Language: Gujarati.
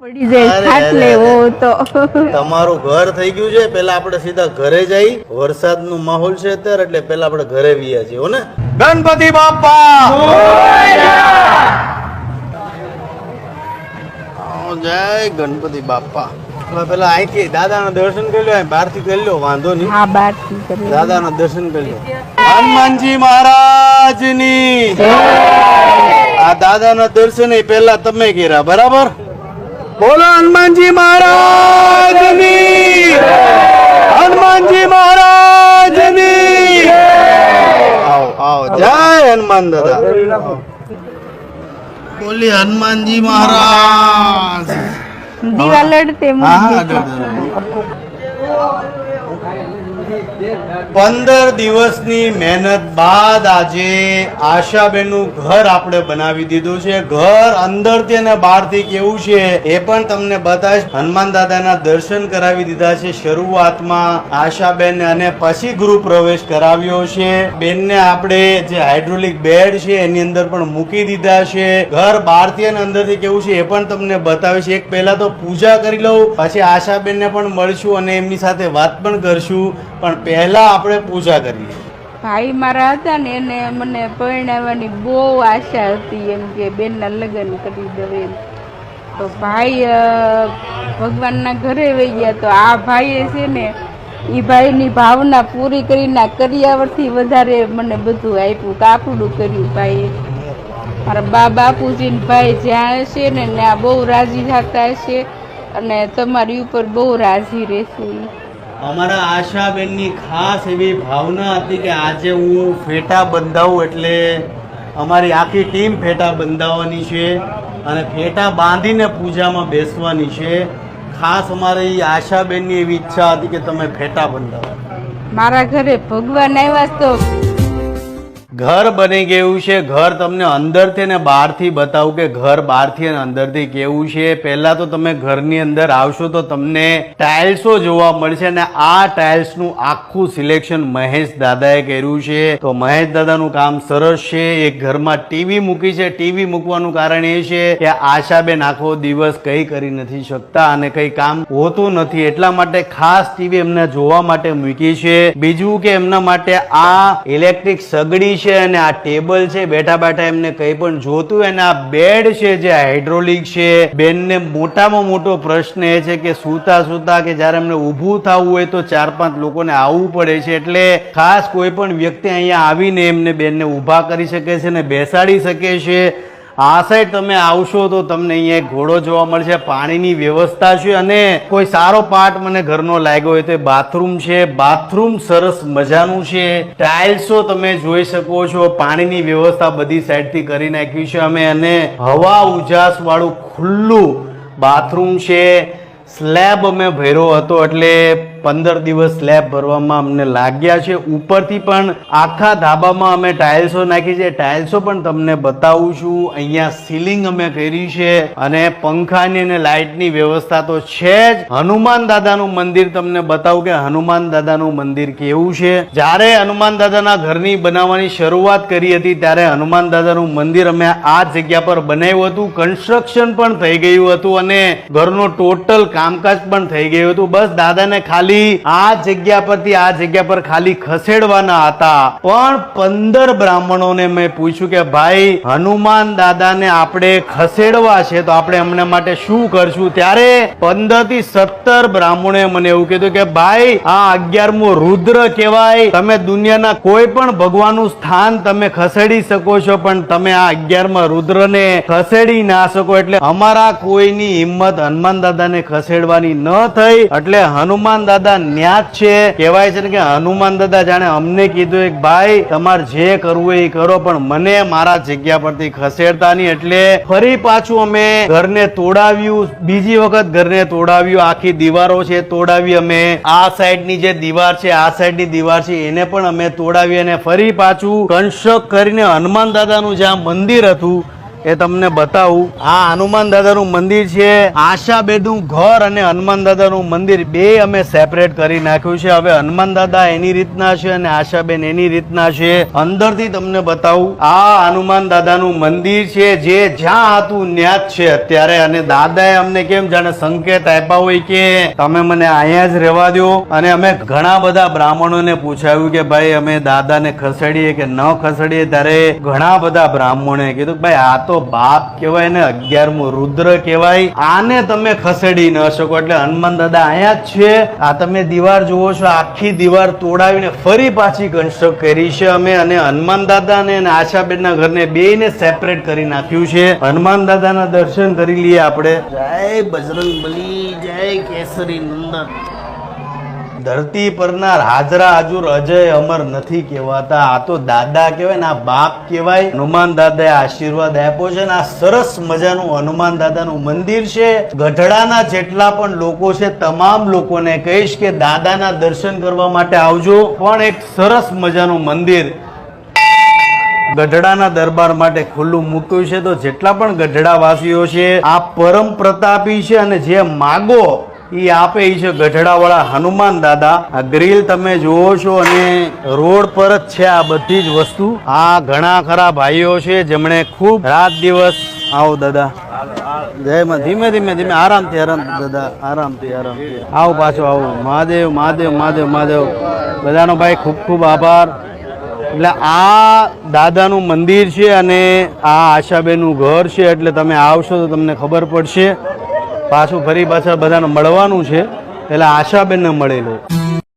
પડી જાય ખાટ અરે. તો. તમારું ઘર થઈ ગયું છે પેલા આપણે સીધા ઘરે જઈ. વરસાદનો માહોલ છે અત્યારે એટલે પેલા આપણે ઘરે વિયા છીએ હો ને? ગણપતિ બાપા! જય ગણપતિ બાપા. પેલા અહીંથી દાદાના દર્શન કરી લો બહારથી કરી લો વાંધો નહીં. હા બારથી કરે દાદાના દર્શન કરી લો હનુમાનજી મહારાજની. આ દાદાના દર્શન એ પહેલા તમે કર્યા બરાબર? બોલો હનુમાનજી મહારાજની. હનુમાનજી મહારાજની. આવો આવો. જય હનુમાન દાદા. બોલી હનુમાનજી મહારાજ. દીવા લડતે હા. પંદર દિવસની મહેનત બાદ આજે આશાબેનનું ઘર આપણે બનાવી દીધું છે. ઘર અંદરથી અને બહારથી કેવું છે એ પણ તમને બતાવીશ. હનુમાન દાદાના દર્શન કરાવી દીધા છે શરૂઆતમાં. આશાબેન અને પછી ગૃહ પ્રવેશ કરાવ્યો છે. બેનને આપણે જે હાઇડ્રોલિક બેડ છે એની અંદર પણ મૂકી દીધા છે. ઘર બહારથી અને અંદરથી કેવું છે એ પણ તમને બતાવીશ. એક પહેલા તો પૂજા કરી લઉં, પછી આશાબેનને પણ મળશું અને એમની સાથે વાત પણ કરશું. પણ પહેલા આપણે પૂજા કરીએ ભાઈ મારા હતા ને એને મને પરણાવવાની બહુ આશા હતી એમ કે બેનના લગ્ન કરી એમ. તો ભાઈ ભગવાનના ઘરે વહી ગયા તો આ ભાઈએ છે ને એ ભાઈની ભાવના પૂરી કરીને આ કરિયાવરથી વધારે મને બધું આપ્યું, કાપડું કર્યું ભાઈએ મારા બા બાપુજી ભાઈ જ્યાં હશે ને ત્યાં બહુ રાજી થતા હશે અને તમારી ઉપર બહુ રાજી રહેશે. અમારા આશાબેનની ખાસ એવી ભાવના હતી કે આજે હું ફેટા બંધાવું એટલે અમારી આખી ટીમ ફેટા બંધાવવાની છે અને ફેટા બાંધીને પૂજામાં બેસવાની છે. ખાસ અમારી આશાબેનની એવી ઈચ્છા હતી કે તમે ફેટા બંધાવો. મારા ઘરે ભગવાન આવ્યા તો ઘર બની ગયું છે. ઘર તમને અંદરથી અને બહારથી બતાવું કે ઘર બહારથી અને અંદરથી કેવું છે. પહેલા તો તમે ઘરની અંદર આવશો તો તમને ટાઇલ્સો જોવા મળશે અને આ ટાઇલ્સનું આખું સિલેક્શન મહેશ દાદાએ કર્યું છે. તો મહેશ દાદાનું કામ સરસ છે. એક ઘરમાં ટીવી મૂકી છે. ટીવી મૂકવાનું કારણ એ છે કે આશાબેન આખો દિવસ કઈ કરી નથી શકતા અને કઈ કામ હોતું નથી. એટલા માટે ખાસ ટીવી એમને જોવા માટે મૂકી છે. બીજું કે એમના માટે આ ઇલેક્ટ્રિક સગડી છે અને આ ટેબલ છે બેઠા બેઠા એમને કંઈ પણ જોતું અને આ બેડ છે જે હાઇડ્રોલિક છે, બેનને મોટામાં મોટો પ્રશ્ન એ છે કે સૂતા સૂતા કે જ્યારે એમને ઊભું થવું હોય તો ચાર પાંચ લોકોને આવવું પડે છે. એટલે ખાસ કોઈ પણ વ્યક્તિ અહીંયા આવીને એમને બેનને ઊભા કરી શકે છે અને બેસાડી શકે છે. આ સાઈડ તમે આવશો તો તમને અહીંયા એક ઘોડો જોવા મળશે. પાણીની વ્યવસ્થા છે અને કોઈ સારો પાર્ટ મને ઘરનો લાગ્યો હોય તો એ બાથરૂમ છે. બાથરૂમ સરસ મજાનું છે. ટાઇલ્સો તમે જોઈ શકો છો. પાણીની વ્યવસ્થા બધી સાઈડથી કરી નાખી છે અમે અને હવા ઉજાસ વાળું ખુલ્લું બાથરૂમ છે. સ્લેબ અમે ભર્યો હતો એટલે પંદર દિવસ સ્લેબ ભરવામાં અમને લાગ્યા છે. ઉપરથી પણ આખા ધાબામાં અમે ટાઇલ્સો નાખી છે. ટાઇલ્સો પણ તમને બતાવું છું. અહીંયા સીલિંગ અમે કરી છે અને પંખાની અને લાઇટની વ્યવસ્થા તો છે જ. હનુમાન દાદાનું મંદિર તમને બતાવું કે હનુમાન દાદાનું મંદિર કેવું છે. જ્યારે હનુમાન દાદાના ઘરની બનાવવાની શરૂઆત કરી હતી, ત્યારે હનુમાન દાદાનું મંદિર અમે આ જગ્યા પર બનાવ્યું હતું. કન્સ્ટ્રક્શન પણ થઈ ગયું હતું અને ઘરનું ટોટલ કામકાજ પણ થઈ ગયું હતું. બસ દાદાને ખાલી આ જગ્યા પરથી આ જગ્યા પર ખાલી ખસેડવાના હતા. પણ પંદર બ્રાહ્મણોને મેં પૂછ્યું કે ભાઈ, હનુમાન દાદાને આપણે ખસેડવા છે તો આપણે એમને માટે શું કરશું? ત્યારે પંદરથી સત્તર બ્રાહ્મણોએ મને એવું કીધું કે ભાઈ, આ અગિયારમો રુદ્ર કહેવાય. તમે દુનિયાના કોઈ પણ ભગવાનનું સ્થાન તમે ખસેડી શકો છો, પણ તમે આ અગિયારમાં રુદ્રને ખસેડી ના શકો. એટલે અમારા કોઈની હિંમત હનુમાન દાદાને ખસેડવાની ન થઈ. એટલે હનુમાન દાદા ન્યાજ છે. કહેવાય છે ને કે હનુમાન દાદા જાણે અમને કીધું એક, ભાઈ, તમારે જે કરવું એ કરો, પણ મને મારા જગ્યા પરથી ખસેડતા નહીં. એટલે ફરી પાછું અમે ઘરને તોડાવ્યું. બીજી વખત ઘરને તોડાવ્યું. આખી દીવારો છે તોડાવી અમે. આ સાઈડની જે દીવાર છે, આ સાઈડની દીવાર છે, એને પણ અમે તોડાવી અને ફરી પાછું કન્સ્ટ્રક્ટ કરીને હનુમાન દાદાનું જ્યાં મંદિર હતું એ તમને બતાવું. આ હનુમાન દાદાનું મંદિર છે. આશાબેનનું ઘર અને હનુમાન દાદાનું મંદિર બે અમે સેપરેટ કરી નાખ્યું છે. હવે હનુમાન દાદા એની રીતના છે અને આશાબેન એની રીતના છે. અંદરથી તમને બતાવું, આ હનુમાન દાદાનું મંદિર છે જે જ્યાં હતું ત્યાં છે અત્યારે. અને દાદાએ અમને કેમ જાણે સંકેત આપ્યા હોય કે તમે મને અહીંયા જ રહેવા દો અને અમે ઘણા બધા બ્રાહ્મણોને પૂછાયું કે ભાઈ અમે દાદાને ખસેડીએ કે ન ખસેડીએ ત્યારે ઘણા બધા બ્રાહ્મણોએ કીધું ભાઈ આ તો બાપ કહેવાય ને અગિયારમું રુદ્ર કહેવાય. આને તમે ખસેડી ન શકો. એટલે હનુમાન દાદા અહીંયા જ છે. આ તમે દીવાર જુઓ છો, આખી દીવાર તોડાવીને ફરી પાછી કન્સ્ટ્રક્ટ કરી છે અમે અને હનુમાન દાદા ને આશાબેન ના ઘરને બેયને સેપરેટ કરી નાખ્યું છે. હનુમાન દાદાના દર્શન કરી લઈએ આપણે. જય બજરંગ બલી જય કેસરી નંદન. ધરતી પરના હાજરા હાજુર અજય અમર નથી કહેવાતા. આ તો દાદા કહેવાય ને આ બાપ કહેવાય. હનુમાન દાદાએ આશીર્વાદ આપ્યો છે ને આ સરસ મજાનું હનુમાન દાદાનું મંદિર છે. ગઢડાના જેટલા પણ લોકો છે, તમામ લોકોને કહીશ કે દાદાના દર્શન કરવા માટે આવજો. પણ એક સરસ મજાનું મંદિર ગઢડાના દરબાર માટે ખુલ્લું મૂક્યું છે. તો જેટલા પણ ગઢડાવાસીઓ છે, આ પરમ પ્રતાપી છે અને જે માગો એ આપે એ છે ગઢડાવાળા હનુમાન દાદા. આ ગ્રીલ તમે જુઓ છો અને રોડ પર જ છે આ બધી જ વસ્તુ. આ ઘણા ખરા ભાઈઓ છે જેમણે ખૂબ રાત દિવસ આવો દાદા. જય ધીમે ધીમે ધીમે, આરામથી આરામથી, દાદા, આરામથી આરામથી. આવો પાછો, આવો. મહાદેવ મહાદેવ મહાદેવ મહાદેવ. બધાનો ભાઈ ખૂબ ખૂબ આભાર. એટલે આ દાદાનું મંદિર છે અને આ આશાબેનનું ઘર છે, એટલે તમે આવશો તો તમને ખબર પડશે. પાછું ફરી પાછા બધાને મળવાનું છે. એટલે આશાબેનને મળેલું.